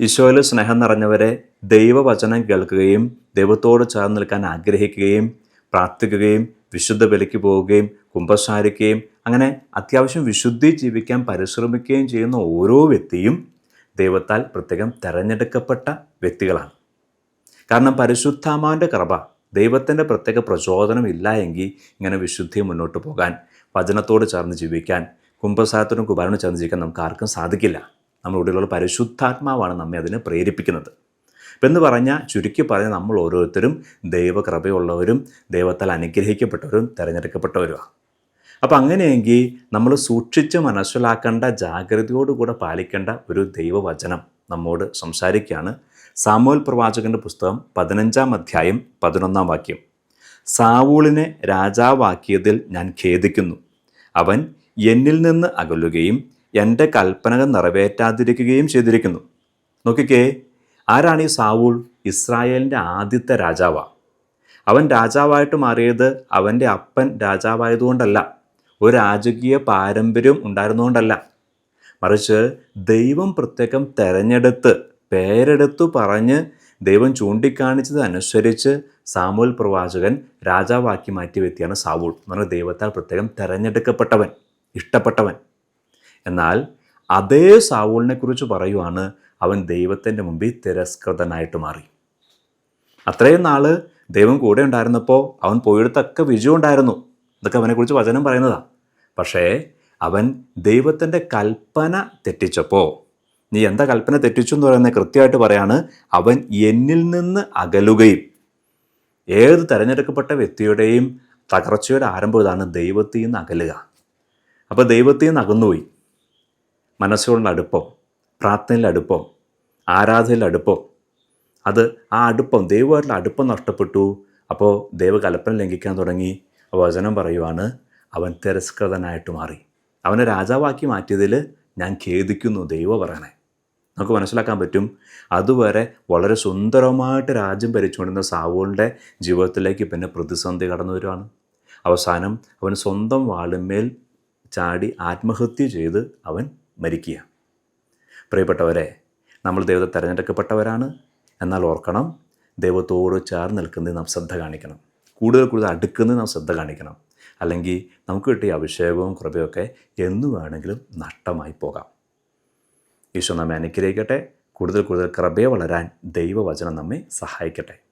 ഈശോയിൽ സ്നേഹം നിറഞ്ഞവരെ ദൈവവചനം കേൾക്കുകയും ദൈവത്തോട് ചേർന്ന് നിൽക്കാൻ ആഗ്രഹിക്കുകയും പ്രാർത്ഥിക്കുകയും വിശുദ്ധ ബലിക്ക് പോവുകയും കുമ്പസാരിക്കുകയും അങ്ങനെ അത്യാവശ്യം വിശുദ്ധി ജീവിക്കാൻ പരിശ്രമിക്കുകയും ചെയ്യുന്ന ഓരോ വ്യക്തിയും ദൈവത്താൽ പ്രത്യേകം തിരഞ്ഞെടുക്കപ്പെട്ട വ്യക്തികളാണ്. കാരണം പരിശുദ്ധാമാവിന്റെ കൃപ ദൈവത്തിന്റെ പ്രത്യേക പ്രചോദനം ഇല്ല എങ്കിൽ ഇങ്ങനെ വിശുദ്ധി മുന്നോട്ട് പോകാൻ വചനത്തോട് ചേർന്ന് ജീവിക്കാൻ കുംഭസാരത്തോടും കുബാരനും ചേർന്ന് ജീവിക്കാൻ നമുക്ക് ആർക്കും സാധിക്കില്ല. നമ്മുടെ ഉള്ളിലുള്ള പരിശുദ്ധാത്മാവാണ് നമ്മെ അതിനെ പ്രേരിപ്പിക്കുന്നത്. ഇപ്പം എന്ന് പറഞ്ഞാൽ ചുരുക്കി പറഞ്ഞാൽ നമ്മൾ ഓരോരുത്തരും ദൈവകൃപയുള്ളവരും ദൈവത്താൽ അനുഗ്രഹിക്കപ്പെട്ടവരും തിരഞ്ഞെടുക്കപ്പെട്ടവരുമാണ്. അപ്പം അങ്ങനെയെങ്കിൽ നമ്മൾ സൂക്ഷിച്ച് മനസ്സിലാക്കേണ്ട ജാഗ്രതയോടുകൂടെ പാലിക്കേണ്ട ഒരു ദൈവവചനം നമ്മോട് സംസാരിക്കുകയാണ് സാമൂൽ പ്രവാചകന്റെ പുസ്തകം പതിനഞ്ചാം അധ്യായം പതിനൊന്നാം വാക്യം. സാവൂളിനെ രാജാവാക്കിയതിൽ ഞാൻ ഖേദിക്കുന്നു. അവൻ എന്നിൽ നിന്ന് അകലുകയും എന്റെ കൽപ്പനകൾ നിറവേറ്റാതിരിക്കുകയും ചെയ്തിരിക്കുന്നു. നോക്കിക്കേ ആരാണ് ഈ സാവൂൾ? ഇസ്രായേലിന്റെ ആദ്യത്തെ രാജാവാണ് അവൻ രാജാവായിട്ട് മാറിയത് അവന്റെ അപ്പൻ രാജാവായതുകൊണ്ടല്ല ഒരു രാജകീയ പാരമ്പര്യം ഉണ്ടായിരുന്നുകൊണ്ടല്ല മറിച്ച് ദൈവം പ്രത്യേകം തെരഞ്ഞെടുത്ത് പേരെടുത്തു പറഞ്ഞ് ദൈവം ചൂണ്ടിക്കാണിച്ചതനുസരിച്ച് സാമൂൽ പ്രവാചകൻ രാജാവാക്കി മാറ്റി വ്യക്തിയാണ് സാവൂൾ. എന്ന് പറഞ്ഞാൽ ദൈവത്താൽ പ്രത്യേകം തെരഞ്ഞെടുക്കപ്പെട്ടവൻ ഇഷ്ടപ്പെട്ടവൻ. എന്നാൽ അതേ സാവൂളിനെ കുറിച്ച് പറയുവാണ് അവൻ ദൈവത്തിന്റെ മുമ്പിൽ തിരസ്കൃതനായിട്ട് മാറി. അത്രയും നാൾ ദൈവം കൂടെ ഉണ്ടായിരുന്നപ്പോൾ അവൻ പോയിടത്തൊക്കെ വിജയം ഉണ്ടായിരുന്നു. ഇതൊക്കെ അവനെക്കുറിച്ച് വചനം പറയുന്നതാണ് പക്ഷേ അവൻ ദൈവത്തിന്റെ കൽപ്പന തെറ്റിച്ചപ്പോൾ നീ എന്താ കൽപ്പന തെറ്റിച്ചു എന്ന് പറയുന്നത്? കൃത്യമായിട്ട് പറയാണ് അവൻ എന്നിൽ നിന്ന് അകലുകയും ഏത് തിരഞ്ഞെടുക്കപ്പെട്ട വ്യക്തിയുടെയും തകർച്ചയുടെ ആരംഭം ഇതാണ് ദൈവത്തിൽ നിന്ന് അകലുക. അപ്പോൾ ദൈവത്തിൽ നിന്ന് അകന്നുപോയി. മനസ്സുകൊണ്ടുള്ള അടുപ്പം പ്രാർത്ഥനയിലെ അടുപ്പം ആരാധനയിലെ അടുപ്പം. അത് ആ അടുപ്പം ദൈവമായിട്ടുള്ള അടുപ്പം നഷ്ടപ്പെട്ടു. അപ്പോൾ ദൈവ കൽപ്പന ലംഘിക്കാൻ തുടങ്ങി. വചനം പറയുവാണ് അവൻ തിരസ്കൃതനായിട്ട് മാറി. അവനെ രാജാവാക്കി മാറ്റിയതിൽ ഞാൻ ഖേദിക്കുന്നു ദൈവം പറയണേ നമുക്ക് മനസ്സിലാക്കാൻ പറ്റും അതുവരെ വളരെ സുന്ദരമായിട്ട് രാജ്യം ഭരിച്ചുകൊണ്ടിരുന്ന സാവൂളിന്റെ ജീവിതത്തിലേക്ക് പിന്നെ പ്രതിസന്ധി കടന്നു വരുവാണ്. അവസാനം അവൻ സ്വന്തം വാളിന്മേൽ ചാടി ആത്മഹത്യ ചെയ്ത് അവൻ മരിക്കുക. പ്രിയപ്പെട്ടവരെ നമ്മൾ ദൈവത്തെ തിരഞ്ഞെടുക്കപ്പെട്ടവരാണ്. എന്നാൽ ഓർക്കണം ദൈവത്തോട് ചേർന്ന് നിൽക്കുന്നത് നാം ശ്രദ്ധ കാണിക്കണം. കൂടുതൽ കൂടുതൽ അടുക്കുന്നത് നാം ശ്രദ്ധ കാണിക്കണം. അല്ലെങ്കിൽ നമുക്ക് കിട്ടിയ അഭിഷേകവും കൃപയൊക്കെ എന്നു വേണമെങ്കിലും നഷ്ടമായി പോകാം. ഈശോ നമ്മെ അനുഗ്രഹിക്കട്ടെ. കൂടുതൽ കൂടുതൽ കൃപയെ വളരാൻ ദൈവവചനം നമ്മെ സഹായിക്കട്ടെ.